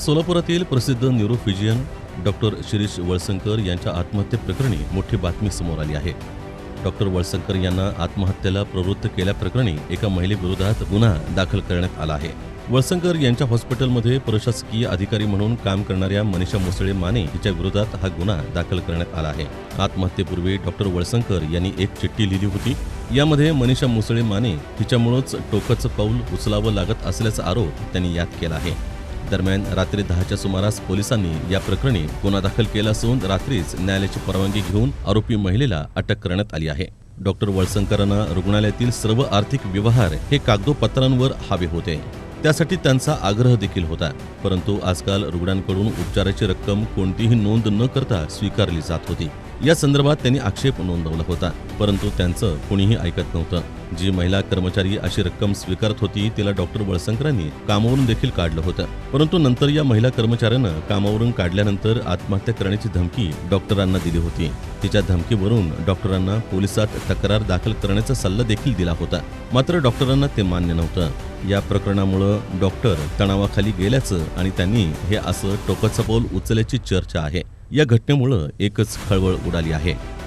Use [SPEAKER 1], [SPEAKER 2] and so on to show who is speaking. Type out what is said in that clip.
[SPEAKER 1] सोलापुरातील प्रसिद्ध न्यूरोफिजियन डॉक्टर शिरीष वळसंकर यांच्या आत्महत्येप्रकरणी मोठी बातमी समोर आली आहे. डॉक्टर वळसंकर यांना आत्महत्येला प्रवृत्त केल्याप्रकरणी एका महिलेविरोधात गुन्हा दाखल करण्यात आला आहे. वळसंकर यांच्या हॉस्पिटलमध्ये प्रशासकीय अधिकारी म्हणून काम करणाऱ्या मनीषा मुसळे माने हिच्या विरोधात हा गुन्हा दाखल करण्यात आला आहे. आत्महत्येपूर्वी डॉक्टर वळसंकर यांनी एक चिठ्ठी लिहिली होती. यामध्ये मनीषा मुसळे माने हिच्यामुळंच टोकाचं पाऊल उचलावं लागत असल्याचा आरोप त्यांनी यात केला आहे. दरम्यान रात्री दहाच्या सुमारास पोलिसांनी या प्रकरणी गुन्हा दाखल केला असून रात्रीच न्यायालयाची परवानगी घेऊन आरोपी महिलेला अटक करण्यात आली आहे. डॉक्टर वळसंकरांना रुग्णालयातील सर्व आर्थिक व्यवहार हे कागदोपत्रांवर हवे होते. त्यासाठी त्यांचा आग्रह देखील होता परंतु आजकाल रुग्णांकडून उपचाराची रक्कम कोणतीही नोंद न करता स्वीकारली जात होती. या संदर्भात त्यांनी आक्षेप नोंदवला होता परंतु त्यांचं कुणीही ऐकत नव्हतं. जी महिला कर्मचारी अशी रक्कम स्वीकारत होती तिला डॉक्टर वळसंकरांनी कामावरून देखील काढलं होतं. परंतु नंतर या महिला कर्मचाऱ्यानं कामावरून काढल्यानंतर आत्महत्या करण्याची धमकी डॉक्टरांना दिली होती. तिच्या धमकीवरून डॉक्टरांना पोलिसात तक्रार दाखल करण्याचा सल्ला देखील दिला होता. मात्र डॉक्टरांना ते मान्य नव्हतं. या प्रकरणामुळं डॉक्टर तणावाखाली गेल्याचं आणि त्यांनी हे असं टोकाचं पाऊल उचलल्याची चर्चा आहे. या घटनेमुळं एकच खळबळ उडाली आहे.